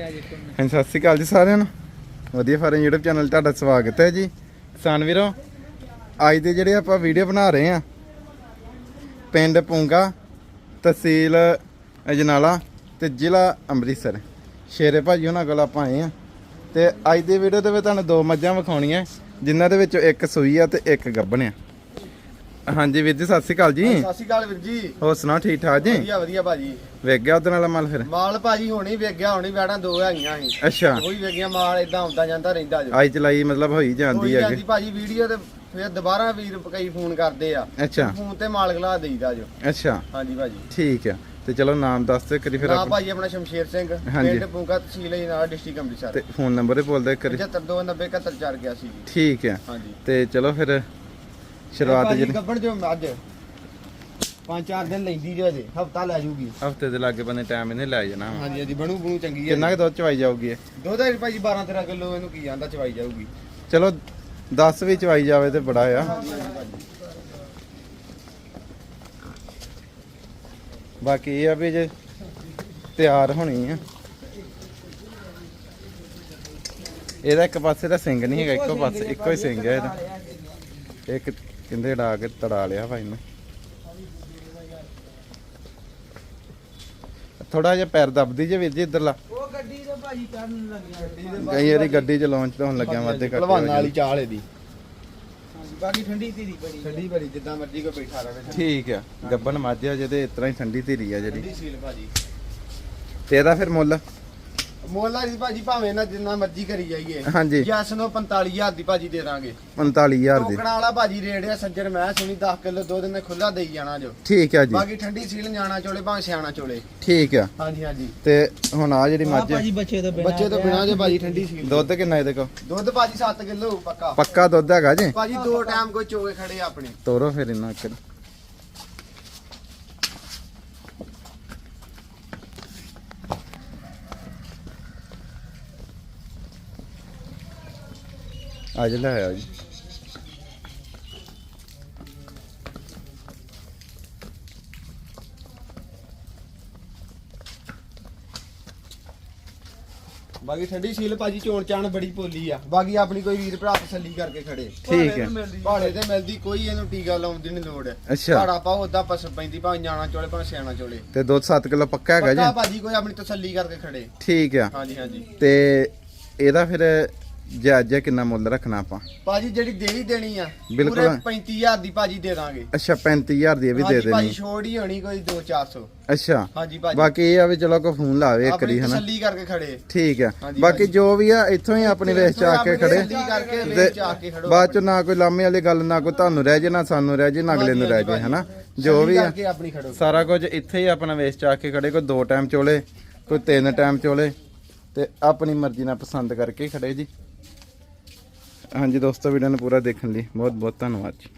ਹਾਂਜੀ, ਸਤਿ ਸ਼੍ਰੀ ਅਕਾਲ ਜੀ ਸਾਰਿਆਂ ਨੂੰ। ਵਧੀਆ ਫਾਰਮ YouTube ਚੈਨਲ ਤੁਹਾਡਾ ਸਵਾਗਤ ਹੈ ਜੀ। ਕਿਸਾਨ ਵੀਰੋ, ਅੱਜ ਦੇ ਜਿਹੜੇ ਆਪਾਂ ਵੀਡੀਓ ਬਣਾ ਰਹੇ ਆ ਪਿੰਡ ਪੂੰਗਾ, ਤਹਿਸੀਲ ਅਜਨਾਲਾ ਤੇ ਜ਼ਿਲ੍ਹਾ ਅੰਮ੍ਰਿਤਸਰ। ਸ਼ੇਰੇ ਭਾਜੀ ਉਹਨਾਂ ਕੋਲ ਆਪਾਂ ਆਏ ਆ ਤੇ ਅੱਜ ਦੀ ਵੀਡੀਓ ਦੇ ਵਿੱਚ ਤੁਹਾਨੂੰ ਦੋ ਮੱਝਾਂ ਵਿਖਾਉਣੀਆਂ, ਜਿਨ੍ਹਾਂ ਦੇ ਵਿੱਚੋਂ ਇੱਕ ਸੂਈ ਆ ਤੇ ਇੱਕ ਗੱਭਣ ਆ। ਹਾਂਜੀ ਵੀਰ ਜੀ ਸਤਿ ਸ਼੍ਰੀ ਅਕਾਲ ਜੀ। ਸਤਿ ਸ਼੍ਰੀ ਅਕਾਲ ਵੀਰ ਜੀ। ਹੋਰ ਸੁਣਾਓ ਠੀਕ ਠਾਕ ਜੀ? ਵਧੀਆ ਵਧੀਆ ਭਾਜੀ। ਵੇਖ ਗਿਆ ਉਹਦੇ ਨਾਲ ਮਾਲ ਫਿਰ? ਮਾਲ ਭਾਜੀ ਹੁਣੀ ਵੇਗਿਆ ਹੁਣੀ ਬੈਠਾ ਦੋ ਹੈਗੀਆਂ ਸੀ। ਅੱਛਾ। ਉਹੀ ਵੇਗੀਆਂ ਮਾਲ ਇਦਾਂ ਆਉਂਦਾ ਜਾਂਦਾ ਰਹਿੰਦਾ ਜੋ। ਅੱਜ ਚਲਾਈ ਮਤਲਬ ਹੋਈ ਜਾਂਦੀ ਹੈ ਜਾਂਦੀ ਭਾਜੀ ਵੀਡੀਓ ਤੇ ਫਿਰ ਦੁਬਾਰਾ ਵੀਰ ਕਈ ਫੋਨ ਕਰਦੇ ਆ। ਅੱਛਾ। ਫੋਨ ਤੇ ਮਾਲ ਗਲਾ ਦੇਈਦਾ ਜੋ। ਅੱਛਾ। ਹਾਂਜੀ ਭਾਜੀ। ਠੀਕ ਆ। ਤੇ ਚਲੋ ਨਾਮ ਦੱਸ ਦੇ ਕਰੀ ਫਿਰ ਆਪਾਂ ਭਾਜੀ ਆਪਣਾ ਸ਼ਮਸ਼ੇਰ ਸਿੰਘ। ਪਿੰਡ ਪੁੰਗਾ ਤਹਿਸੀਲ ਨਾਲ ਡਿਸਟ੍ਰਿਕਟ ਅੰਮ੍ਰਿਤਸਰ। ਤੇ ਫੋਨ ਨੰਬਰ ਹੀ ਬੋਲ ਦੇ ਕਰੀ 729071 ਗਿਆ ਸੀ ਜੀ। ਠੀਕ ਆ। ਹਾਂਜੀ। ਤੇ ਚਲੋ ਫਿਰ ਸ਼ੁਰੂਆਤ ਜਿਹੜੀ ਗੱਬੜ ਜੋ ਅੱਜ। ਪੰਜ ਚਾਰ ਦਿਨ ਲੈਂਦੀ ਜੋ ਅਜੇ ਹਫਤਾ ਲੈ ਜੂਗੀ। ਹਫ਼ਤੇ ਦੇ ਲਾਗੇ ਬੰਦੇ ਟਾਈਮ ਇਹਨੇ ਲੈ ਜਾਣਾ। ਵਾ। ਹਾਂਜੀ ਹਾਂਜੀ ਬਣੂ ਬਣੂ ਚੰਗੀ ਹੈ ਕਿੰਨਾ ਕੁ ਦੁੱਧ ਚਵਾਈ ਜਾਊਗੀ ਇਹ? ਦੁੱਧ ਹੈ ਭਾਜੀ 12 13 ਕਿਲੋ ਇਹਨੂੰ ਕੀ ਜਾਂਦਾ ਚਵਾਈ ਜਾਊਗੀ। ਚਲੋ 10 ਵੀ ਚਵਾਈ ਜਾਵੇ ਤੇ ਬੜਾ ਆ। ਬਾਕੀ ਇਹ ਆ ਵੀ ਜੇ ਤਿਆਰ ਹੋਣੀ ਆ। ਇਹਦਾ ਇੱਕ ਪਾਸੇ ਦਾ ਸਿੰਘ ਨਹੀਂ ਹੈਗਾ ਇੱਕੋ ਪਾਸੇ ਇੱਕੋ ਹੀ ਸਿੰਘ ਹੈ ਇਹਦਾ। ਇੱਕ ਕਿੰਦੇ ਡਾ ਕੇ ਤੜਾ ਲਿਆ ਭਾਈ ਨੇ ਥੋੜਾ ਜਿਹਾ ਪੈਰ ਦੱਬਦੀ ਜੇ ਵੀਰ ਜੀ ਇਧਰਲਾ। ਉਹ ਗੱਡੀ ਤੇ ਭਾਜੀ ਕਰਨ ਲੱਗਿਆ। ਕਈ ਵਾਰੀ ਗੱਡੀ ਚ ਲਾਂਚ ਤੇ ਹੋਣ ਲੱਗਿਆ ਵਾਦੇ ਕੱਟ ਭਲਵਾਨਾਂ ਵਾਲੀ ਚਾਲ ਇਹਦੀ। ਹਾਂਜੀ ਬਾਕੀ ਠੰਡੀ ਧੀਰੀ ਬੜੀ ਠੰਡੀ ਬੜੀ ਜਿੱਦਾਂ ਮਰਜ਼ੀ ਕੋਈ ਬੈਠਾ ਰਵੇ ਠੀਕ ਆ ਗੱਬਨ ਮਾਝਿਆ ਜਿਹਦੇ ਇਸ ਤਰ੍ਹਾਂ ਹੀ ਠੰਡੀ ਧੀਰੀ ਆ ਜਿਹੜੀ। ਠੰਡੀ ਸੀਲ ਭਾਜੀ। ਤੇ ਇਹਦਾ ਫਿਰ ਮੁੱਲ? ਮੋਲਾ ਜੀ ਭਾਜੀ ਭਾਵੇਂ ਨਾ ਜਿੰਨਾ ਮਰਜ਼ੀ ਕਰੀ ਜਾਈਏ। ਹਾਂਜੀ। ਜੈਸ ਨੂੰ 45000 ਦੀ ਭਾਜੀ ਦੇ ਦਾਂਗੇ। 45000 ਦੀ। ਟੋਕਣਾ ਵਾਲਾ ਭਾਜੀ ਰੇਟ ਆ ਸੱਜਰ ਮੈਂ ਸੁਣੀ 10 ਕਿਲੋ ਦੁੱਧ ਨੇ ਖੁੱਲਾ ਦੇਈ ਜਾਣਾ ਜੋ। ਠੀਕ ਆ ਜੀ। ਬਾਕੀ ਠੰਡੀ ਸੀਲ ਨਿਆਣਾ ਚੋਲੇ ਭਾਵੇਂ ਸਿਆਣਾ ਚੋਲੇ। ਠੀਕ ਆ। ਹਾਂਜੀ ਹਾਂਜੀ। ਤੇ ਹੁਣ ਆ ਜਿਹੜੀ ਆ। ਮੱਝ ਭਾਜੀ ਬੱਚੇ ਤੋਂ ਬਿਨਾ ਬੱਚੇ ਤੋਂ ਬਿਨਾ ਜੇ ਭਾਜੀ ਠੰਡੀ ਸੀਲ ਦੁੱਧ ਕਿੰਨਾ ਇਹਦੇ ਕੋ ਦੁੱਧ ਭਾਜੀ 7 ਕਿਲੋ ਪੱਕਾ। ਪੱਕਾ ਦੁੱਧ ਹੈਗਾ ਜੀ? ਭਾਜੀ ਦੋ ਟਾਈਮ ਕੋਈ ਚੋਗੇ ਖੜੇ ਆਪਣੇ। ਤੋਰੋ ਫਿਰ ਇਹਨਾਂ ਕਰ ਅੱਜ ਲੈ ਆਇਆ ਜੀ। ਬਾਕੀ ਠੰਡੀ ਸੀਲ ਭਾਜੀ ਚੋਣ ਚਾਣ ਬੜੀ ਭੋਲੀ ਆ। ਬਾਕੀ ਆਪਣੀ ਕੋਈ ਵੀਰ ਭਰਾ ਤਸੱਲੀ ਕਰਕੇ ਖੜੇ। ਠੀਕ ਹੈ। ਭਾੜੇ ਤੇ ਮਿਲਦੀ ਕੋਈ ਇਹਨੂੰ ਟੀਕਾ ਲਾਉਣ ਦੀ ਨਹੀਂ ਲੋੜ। ਅੱਛਾ। ਭਾੜਾ ਪਾਓ ਉਦਾਂ ਪਸ ਪੈਂਦੀ ਭਾਵੇਂ ਜਾਣਾ ਚੋਲੇ ਭਾਵੇਂ ਸਿਆਣਾ ਚੋਲੇ। ਤੇ ਦੁੱਧ 7 ਕਿਲੋ ਪੱਕਾ ਹੈਗਾ ਪੱਕਾ ਜੀ ਭਾਜੀ ਕੋਈ ਆਪਣੀ ਤਸੱਲੀ ਕਰਕੇ ਖੜੇ। ਠੀਕ ਆ। ਹਾਂਜੀ ਹਾਂਜੀ। ਤੇ ਇਹਦਾ ਫਿਰ ਜਾਇਜ਼ ਜਿਹਾ ਕਿੰਨਾ ਮੁੱਲ ਰੱਖਣਾ ਆਪਾਂ? ਭਾਜੀ ਜਿਹੜੀ ਦੇਣੀ ਦੇਣੀ ਆ ਬਿਲਕੁਲ। ਪੂਰੇ 35000 ਦੀ ਭਾਜੀ ਦੇ ਦਾਂਗੇ। ਅੱਛਾ 35000 ਦੀ ਇਹ ਵੀ ਦੇ ਹਾਂਜੀ ਭਾਜੀ ਦੇਣੀ। ਛੋੜ ਹੀ ਹੋਣੀ ਕੋਈ 2-400 ਅੱਛਾ ਹਾਂਜੀ ਭਾਜੀ। ਬਾਕੀ ਇਹ ਆ ਵੀ ਚਲੋ ਕੋ ਫੋਨ ਲਾਵੇ ਇੱਕ ਆਪਣੀ ਵਾਰੀ ਹਨਾ? ਤਸੱਲੀ ਕਰਕੇ ਖੜੇ। ਠੀਕ ਆ। ਹਾਂਜੀ, ਬਾਕੀ। ਜੋ ਵੀ ਆ ਇੱਥੋਂ ਹੀ ਆਪਣੀ ਵੇਚ ਚ ਆ ਕੇ ਖੜੇ। ਤਸੱਲੀ ਕਰਕੇ ਤੇ ਵੇਚ ਆ ਕੇ ਖੜੋ ਬਾਅਦ ਚ ਨਾ ਕੋਈ ਲਾਮੇ ਵਾਲੀ ਗੱਲ ਨਾ ਕੋਈ ਤੁਹਾਨੂੰ ਰਹਿ ਜੇ ਨਾ ਸਾਨੂੰ ਰਹਿ ਜੇ ਨਾ ਅਗਲੇ ਨੂੰ ਰਹਿ ਜੇ ਹਨਾ? ਜੋ ਵੀ ਆ ਕਰਕੇ ਆਪਣੀ ਖੜੋ। ਸਾਰਾ ਕੁਝ ਇੱਥੇ ਹੀ ਆਪਣਾ ਵੇਚ ਚ ਆ ਕੇ ਖੜੇ ਕੋਈ ਦੋ ਟਾਈਮ ਚੋਲੇ ਕੋਈ ਤਿੰਨ ਟਾਈਮ ਚੋਲੇ। ਤੇ ਆਪਣੀ ਮਰਜ਼ੀ ਨਾਲ ਪਸੰਦ ਕਰਕੇ ਹੀ ਖੜੇ ਜੀ। ਹਾਂਜੀ ਦੋਸਤੋ ਵੀਡੀਓ ਨੂੰ ਪੂਰਾ ਦੇਖਣ ਲਈ ਬਹੁਤ ਬਹੁਤ ਧੰਨਵਾਦ ਜੀ।